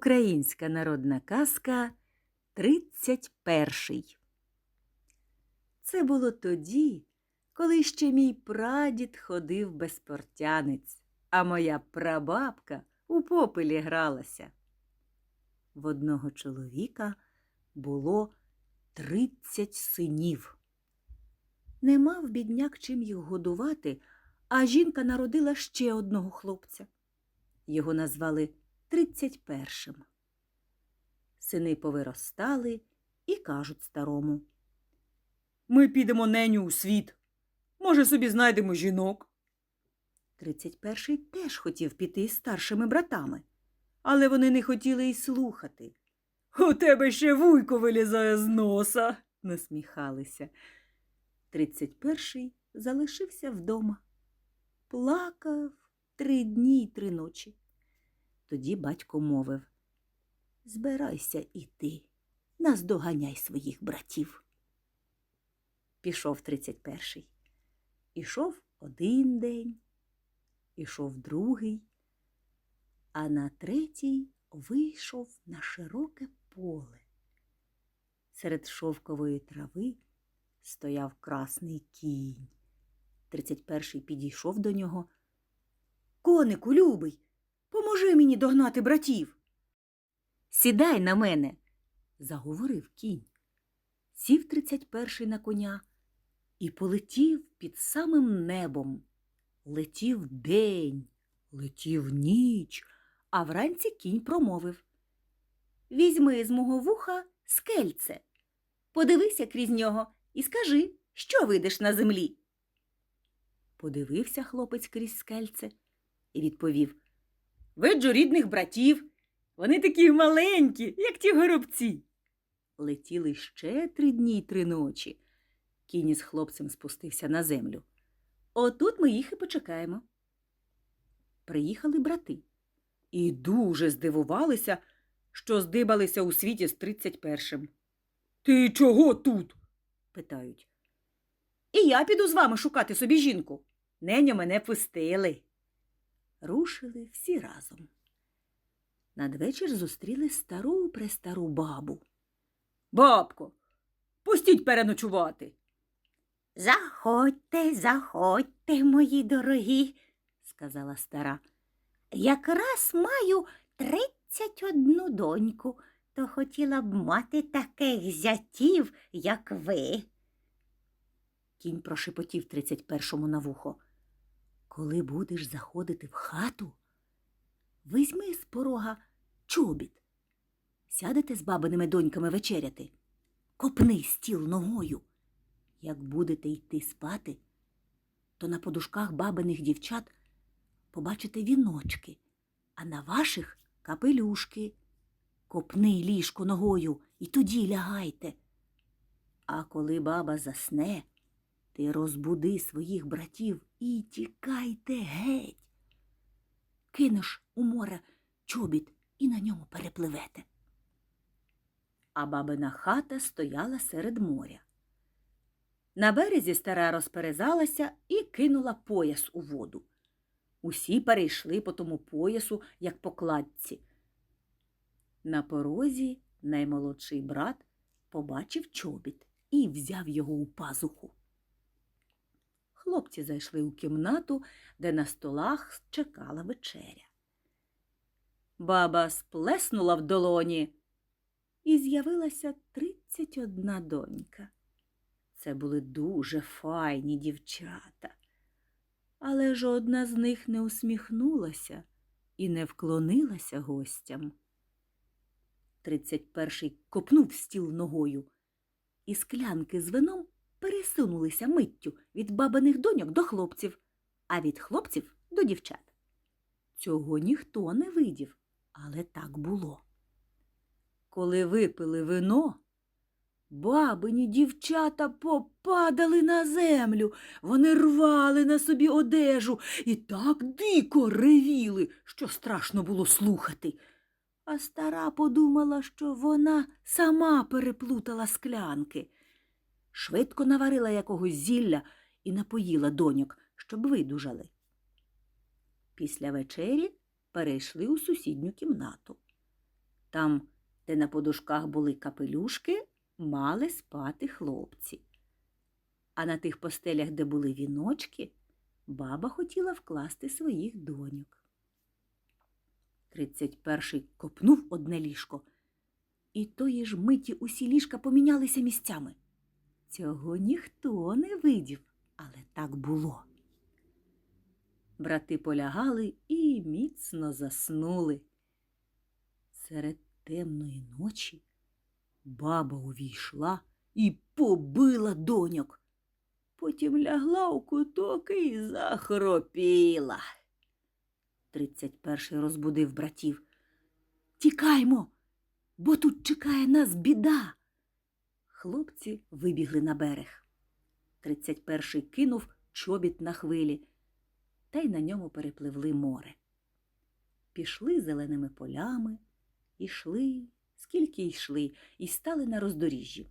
Українська народна казка Тридцять перший. Це було тоді, коли ще мій прадід ходив безпортянець, а моя прабабка у попелі гралася. В одного чоловіка було тридцять синів. Не мав бідняк чим їх годувати, а жінка народила ще одного хлопця. Його назвали тридцять першим. Сини повиростали і кажуть старому. Ми підемо неню у світ. Може, собі знайдемо жінок. Тридцять перший теж хотів піти з старшими братами, але вони не хотіли й слухати. У тебе ще вуйко вилізає з носа. Насміхалися. Тридцять перший залишився вдома. Плакав три дні й три ночі. Тоді батько мовив Збирайся і ти, наздоганяй своїх братів. Пішов тридцять перший. Ішов один день, ішов другий, а на третій вийшов на широке поле. Серед шовкової трави стояв красний кінь. Тридцять перший підійшов до нього. Конику, любий, поможи мені догнати братів. Сідай на мене, заговорив кінь. Сів тридцять перший на коня і полетів під самим небом. Летів день, летів ніч, а вранці кінь промовив Візьми з мого вуха скельце, подивися крізь нього і скажи, що видиш на землі. Подивився хлопець крізь скельце і відповів Виджу рідних братів. Вони такі маленькі, як ті горобці. Летіли ще три дні й три ночі. Кінь із хлопцем спустився на землю. Отут ми їх і почекаємо. Приїхали брати і дуже здивувалися, що здибалися у світі з тридцять першим. Ти чого тут? питають. І я піду з вами шукати собі жінку. Неньо мене пустили. Рушили всі разом. Надвечір зустріли стару престару бабу. Бабко, пустіть переночувати. Заходьте, заходьте, мої дорогі, сказала стара. Якраз маю тридцять одну доньку, то хотіла б мати таких зятів, як ви. Кінь прошепотів тридцять першому на вухо. Коли будеш заходити в хату, візьми з порога чобіт. Сядете з бабиними доньками вечеряти, копни стіл ногою. Як будете йти спати, то на подушках бабиних дівчат побачите віночки, а на ваших капелюшки. Копни ліжко ногою і тоді лягайте. А коли баба засне, ти розбуди своїх братів і тікайте геть. Кинеш у море чобіт і на ньому перепливете. А бабина хата стояла серед моря. На березі стара розперезалася і кинула пояс у воду. Усі перейшли по тому поясу, як по кладці. На порозі наймолодший брат побачив чобіт і взяв його у пазуху. Хлопці зайшли у кімнату, де на столах чекала вечеря. Баба сплеснула в долоні, і з'явилася тридцять одна донька. Це були дуже файні дівчата, але жодна з них не усміхнулася і не вклонилася гостям. Тридцять перший копнув стіл ногою, і склянки з вином пересунулися миттю від бабиних доньок до хлопців, а від хлопців до дівчат. Цього ніхто не видів, але так було. Коли випили вино, бабині дівчата попадали на землю, вони рвали на собі одежу і так дико ревіли, що страшно було слухати. А стара подумала, що вона сама переплутала склянки. Швидко наварила якогось зілля і напоїла доньок, щоб видужали. Після вечері перейшли у сусідню кімнату. Там, де на подушках були капелюшки, мали спати хлопці. А на тих постелях, де були віночки, баба хотіла вкласти своїх доньок. Тридцять перший копнув одне ліжко, і тої ж миті усі ліжка помінялися місцями. Цього ніхто не видів, але так було. Брати полягали і міцно заснули. Серед темної ночі баба увійшла і побила доньок. Потім лягла у куток і захропіла. Тридцять перший розбудив братів. Тікаймо, бо тут чекає нас біда. Хлопці вибігли на берег. Тридцять перший кинув чобіт на хвилі, та й на ньому перепливли море. Пішли зеленими полями, ішли, скільки йшли, і стали на роздоріжжі.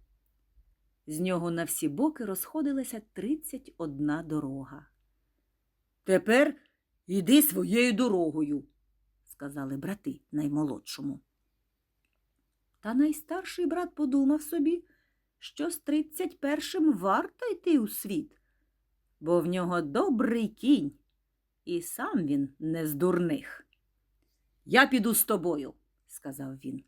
З нього на всі боки розходилася тридцять одна дорога. Тепер іди своєю дорогою, сказали брати наймолодшому. Та найстарший брат подумав собі, що з тридцять першим варто йти у світ, бо в нього добрий кінь, і сам він не з дурних. Я піду з тобою, сказав він.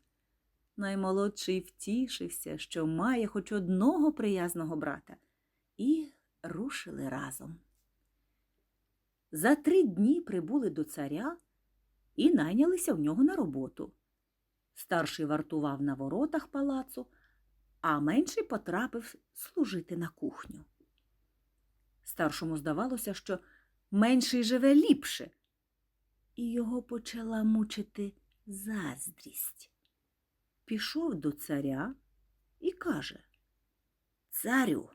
Наймолодший втішився, що має хоч одного приязного брата, і рушили разом. За три дні прибули до царя і найнялися в нього на роботу. Старший вартував на воротах палацу, а менший потрапив служити на кухню. Старшому здавалося, що менший живе ліпше, і його почала мучити заздрість. Пішов до царя і каже Царю,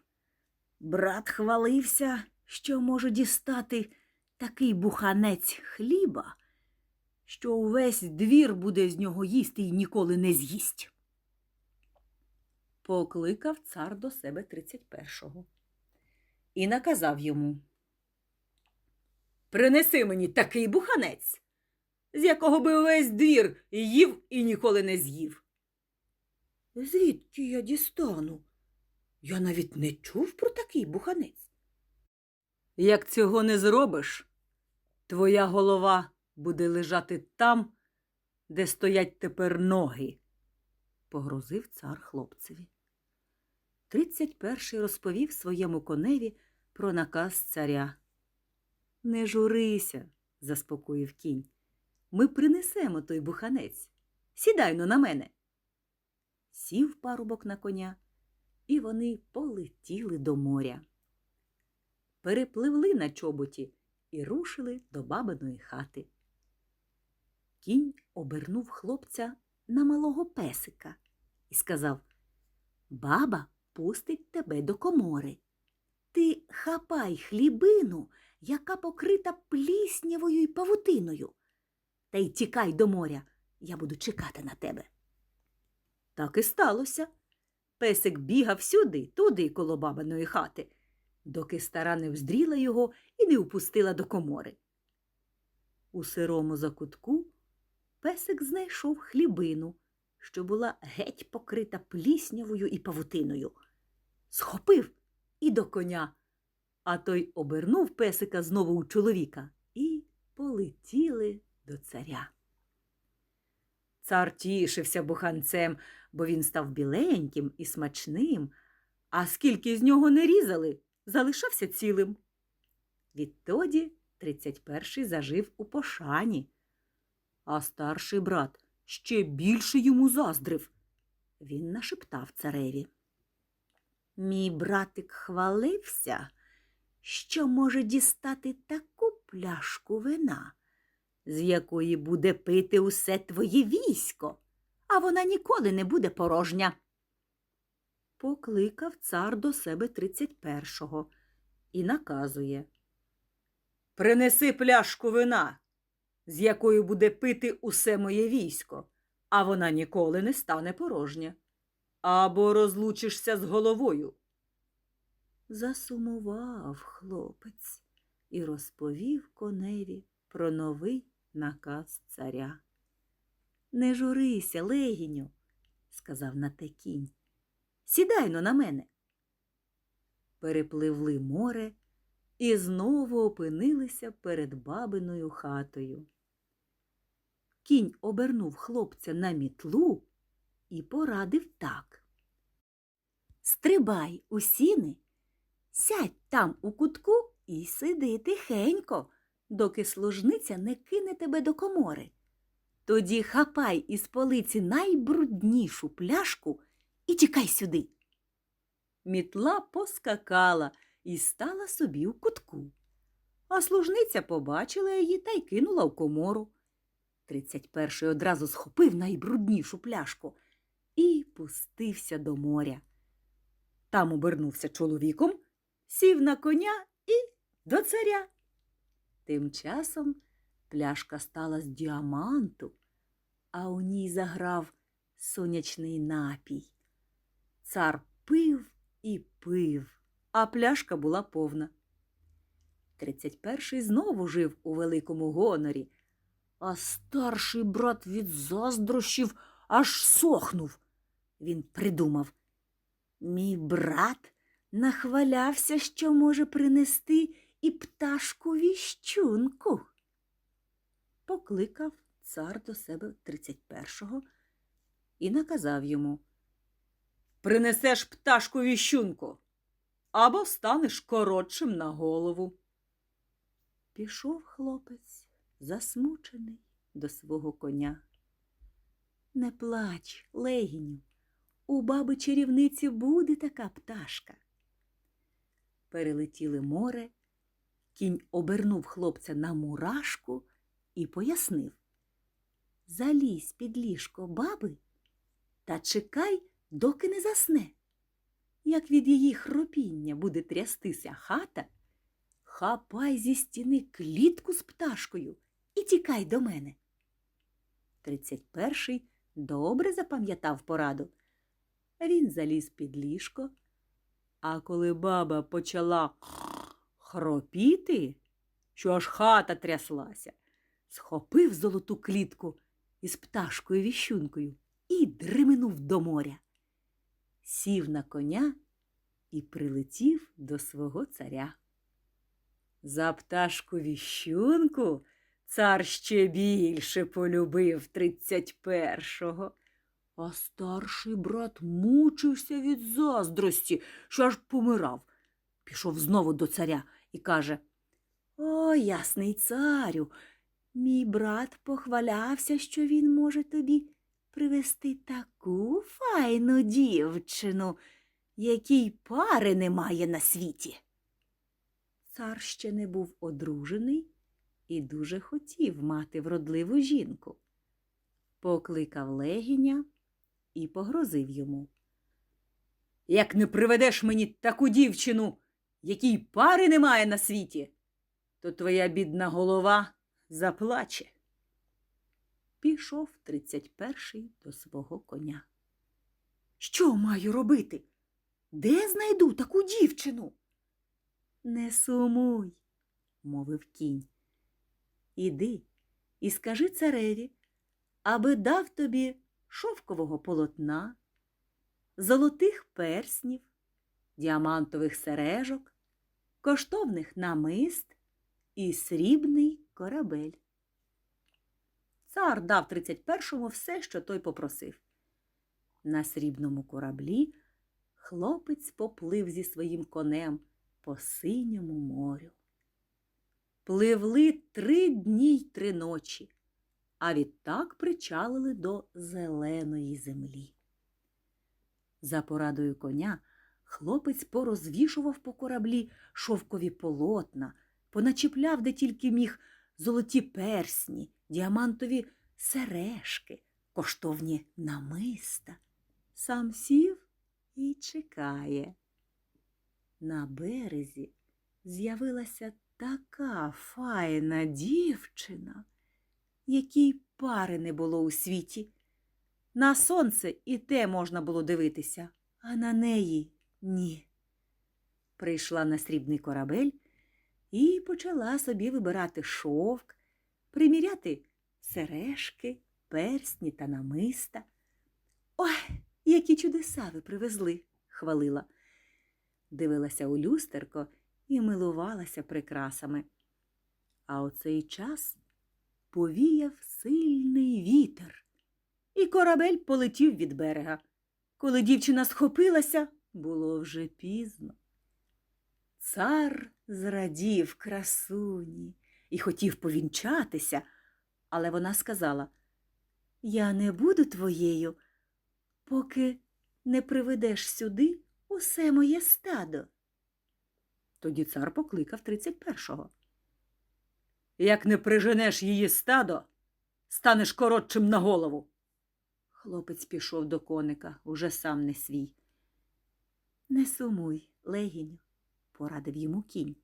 брат хвалився, що може дістати такий буханець хліба, що увесь двір буде з нього їсти і ніколи не з'їсть. Покликав цар до себе тридцять першого і наказав йому Принеси мені такий буханець, з якого би увесь двір їв і ніколи не з'їв. Звідки я дістану? Я навіть не чув про такий буханець. Як цього не зробиш, твоя голова буде лежати там, де стоять тепер ноги, погрозив цар хлопцеві. Тридцять перший розповів своєму коневі про наказ царя. Не журися, заспокоїв кінь. Ми принесемо той буханець. Сідай но на мене. Сів парубок на коня, і вони полетіли до моря. Перепливли на чоботі і рушили до бабиної хати. Кінь обернув хлопця на малого песика і сказав Баба пустить тебе до комори. Ти хапай хлібину, яка покрита пліснявою й павутиною, та й тікай до моря, я буду чекати на тебе. Так і сталося. Песик бігав сюди, туди коло бабиної хати, доки стара не вздріла його і не впустила до комори. У сирому закутку песик знайшов хлібину, що була геть покрита пліснявою і павутиною. Схопив і до коня, а той обернув песика знову у чоловіка і полетіли до царя. Цар тішився буханцем, бо він став біленьким і смачним, а скільки з нього не різали, залишався цілим. Відтоді тридцять перший зажив у пошані, а старший брат ще більше йому заздрив. Він нашептав цареві. Мій братик хвалився, що може дістати таку пляшку вина, з якої буде пити усе твоє військо, а вона ніколи не буде порожня. Покликав цар до себе тридцять першого і наказує Принеси пляшку вина, з якою буде пити усе моє військо, а вона ніколи не стане порожня. Або розлучишся з головою. Засумував хлопець і розповів коневі про новий наказ царя. Не журися, легіню, сказав на те кінь. Сідай но на мене. Перепливли море і знову опинилися перед бабиною хатою. Кінь обернув хлопця на мітлу і порадив так. Стрибай у сіни, сядь там у кутку і сиди тихенько, доки служниця не кине тебе до комори. Тоді хапай із полиці найбруднішу пляшку і тікай сюди. Мітла поскакала і стала собі у кутку. А служниця побачила її та й кинула в комору. Тридцять перший одразу схопив найбруднішу пляшку і пустився до моря. Там обернувся чоловіком, сів на коня і до царя. Тим часом пляшка стала з діаманту, а у ній заграв сонячний напій. Цар пив і пив, а пляшка була повна. Тридцять перший знову жив у великому гонорі, а старший брат від заздрощів аж сохнув. Він придумав. Мій брат нахвалявся, що може принести і пташку віщунку. Покликав цар до себе тридцять першого і наказав йому Принесеш пташку віщунку або станеш коротшим на голову. Пішов хлопець, засмучений до свого коня. Не плач, легіню, у баби чарівниці буде така пташка. Перелетіли море, кінь обернув хлопця на мурашку і пояснив Залізь під ліжко баби та чекай, доки не засне. Як від її хропіння буде трястися хата, хапай зі стіни клітку з пташкою і тікай до мене. Тридцять перший добре запам'ятав пораду. Він заліз під ліжко, а коли баба почала хропіти, що аж хата тряслася, схопив золоту клітку із пташкою віщункою і дременув до моря. Сів на коня і прилетів до свого царя. За пташку віщунку цар ще більше полюбив тридцять першого. А старший брат мучився від заздрості, що аж помирав. Пішов знову до царя і каже О, ясний царю, мій брат похвалявся, що він може тобі привезти таку файну дівчину, якій пари немає на світі. Цар ще не був одружений і дуже хотів мати вродливу жінку. Покликав легіня і погрозив йому. Як не приведеш мені таку дівчину, якій пари немає на світі, то твоя бідна голова заплаче. Пішов тридцять перший до свого коня. Що маю робити? Де знайду таку дівчину? Не сумуй, мовив кінь. Іди і скажи цареві, аби дав тобі шовкового полотна, золотих перснів, діамантових сережок, коштовних намист і срібний корабель. Цар дав тридцять першому все, що той попросив. На срібному кораблі хлопець поплив зі своїм конем по синьому морю. Пливли три дні й три ночі, а відтак причалили до зеленої землі. За порадою коня хлопець порозвішував по кораблі шовкові полотна, поначіпляв, де тільки міг, золоті персні, діамантові сережки, коштовні намиста. Сам сів і чекає. На березі з'явилася така файна дівчина, якій пари не було у світі. На сонце і те можна було дивитися, а на неї ні. Прийшла на срібний корабель і почала собі вибирати шовк, приміряти сережки, персні та намиста. Ой, які чудеса ви привезли, хвалила. Дивилася у люстерко і милувалася прикрасами. А у цей час повіяв сильний вітер, і корабель полетів від берега. Коли дівчина схопилася, було вже пізно. Цар зрадів красуні і хотів повінчатися, але вона сказала Я не буду твоєю, поки не приведеш сюди усе моє стадо. Тоді цар покликав тридцять першого. Як не приженеш її стадо, станеш коротшим на голову. Хлопець пішов до коника, уже сам не свій. Не сумуй, легіню, порадив йому кінь.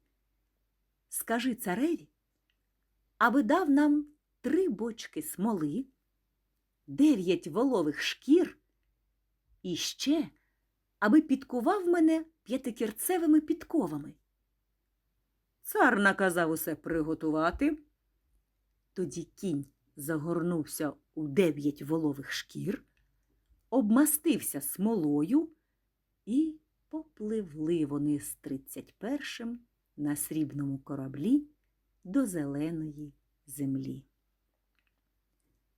Скажи цареві, аби дав нам три бочки смоли, дев'ять волових шкір і ще, аби підкував мене п'ятикірцевими підковами. Цар наказав усе приготувати. Тоді кінь загорнувся у дев'ять волових шкір, обмастився смолою, і попливли вони з тридцять першим на срібному кораблі до зеленої землі.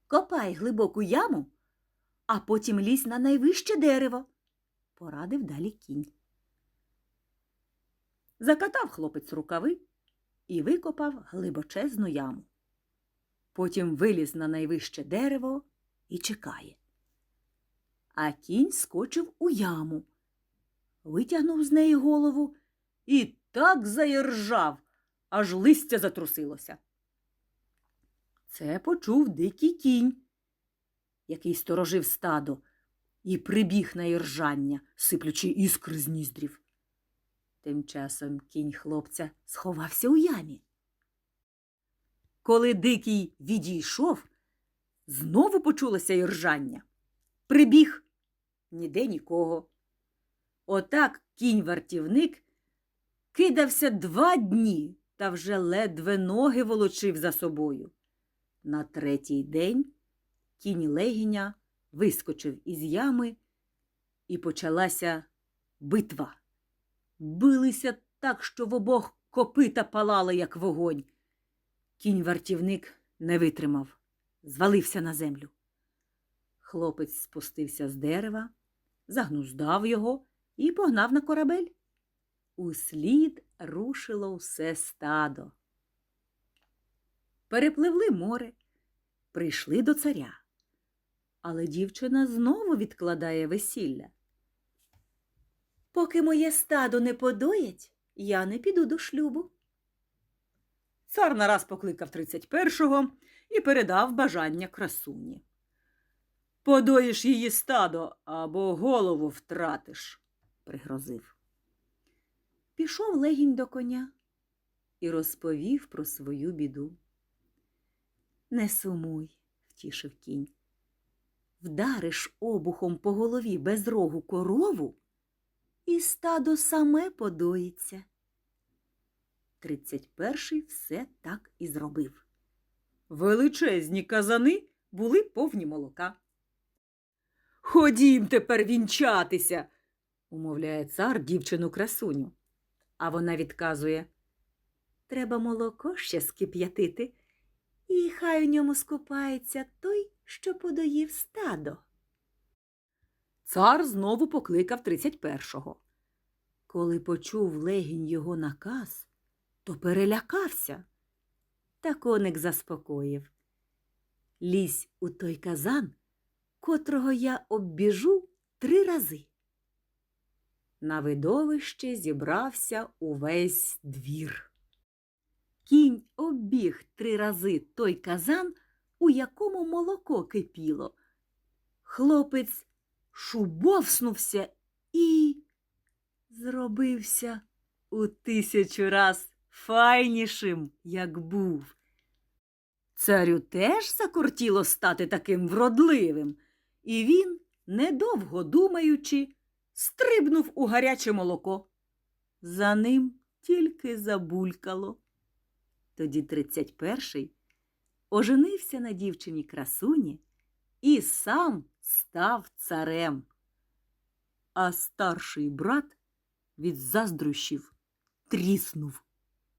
Копай глибоку яму, а потім лізь на найвище дерево, порадив далі кінь. Закатав хлопець рукави і викопав глибочезну яму. Потім виліз на найвище дерево і чекає. А кінь скочив у яму, витягнув з неї голову і так заіржав, аж листя затрусилося. Це почув дикий кінь, який сторожив стадо, і прибіг на іржання, сиплючи іскри з ніздрів. Тим часом кінь хлопця сховався у ямі. Коли дикий відійшов, знову почулося іржання. Прибіг ніде нікого. Отак кінь-вартівник кидався два дні та вже ледве ноги волочив за собою. На третій день кінь легіня вискочив із ями, і почалася битва. Билися так, що в обох копита палали, як вогонь. Кінь-вартівник не витримав, звалився на землю. Хлопець спустився з дерева, загнуздав його і погнав на корабель. Услід рушило все стадо. Перепливли море, прийшли до царя. Але дівчина знову відкладає весілля. Поки моє стадо не подоять, я не піду до шлюбу. Цар нараз покликав тридцять першого і передав бажання красуні. Подоїш її стадо або голову втратиш, пригрозив. Пішов легінь до коня і розповів про свою біду. Не сумуй, втішив кінь. Вдариш обухом по голові без рогу корову, і стадо саме подоїться. Тридцять перший все так і зробив. Величезні казани були повні молока. Ходім тепер вінчатися, умовляє цар дівчину красуню. А вона відказує Треба молоко ще скип'ятити, і хай у ньому скупається той, що подоїв стадо. Цар знову покликав тридцять першого. Коли почув легінь його наказ, то перелякався. Та коник заспокоїв. Лізь у той казан, котрого я оббіжу три рази. На видовище зібрався увесь двір. Кінь оббіг три рази той казан, у якому молоко кипіло. Хлопець шубовснувся і зробився у тисячу раз файнішим, як був. Царю теж закортіло стати таким вродливим, і він, недовго думаючи, стрибнув у гаряче молоко. За ним тільки забулькало. Тоді тридцять перший оженився на дівчині красуні і сам став царем. А старший брат від заздрощів тріснув.